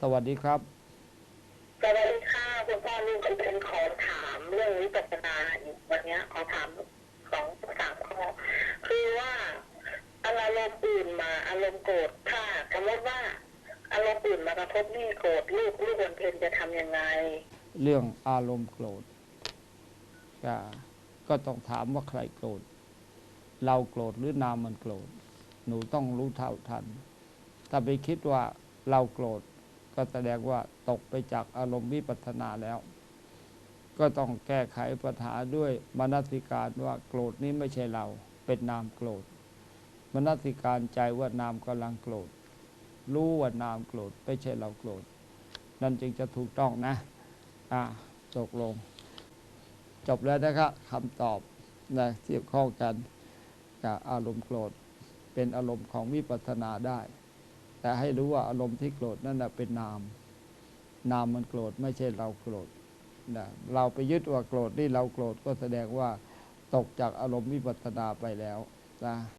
สวัสดีครับ สวัสดีค่ะคุณพ่อลูกเป็นขอถามเรื่องวิปัสสนาอีกวันเนี้ยขอถามสองสามข้อคือว่าอารมณ์อื่นมาอารมณ์โกรธถ้าสมมติว่าอารมณ์อื่นมากระทบนี่โกรธลูกลูกวันเพ็ญจะทำยังไง เรื่องอารมณ์โกรธก็ก็ต้องถามว่าใครโกรธเราโกรธหรือนามมันโกรธหนูต้องรู้เท่าทัน ถ้าไปคิดว่าเราโกรธ ก็แสดงว่าตกไปจากอารมณ์วิปัสนาแล้ว ก็ต้องแก้ไขปัญหาด้วยมนสิการว่าโกรธนี้ไม่ใช่เรา เป็นนามโกรธมนสิการใจว่านามกำลังโกรธ รู้ว่านามโกรธไม่ใช่เราโกรธ นั่นจึงจะถูกต้องนะ อ่าตกลง จบแล้วนะครับคำตอบนะเกี่ยวข้องกันกับอารมณ์โกรธ เป็นอารมณ์ของวิปัสสนาได้ แต่ให้รู้ว่าอารมณ์ที่โกรธนั่นนะเป็นนาม นามมันโกรธไม่ใช่เราโกรธนะเราไปยึดว่าโกรธนี่เราโกรธก็แสดงว่าตกจากอารมณ์วิปัสสนาไปแล้วนะ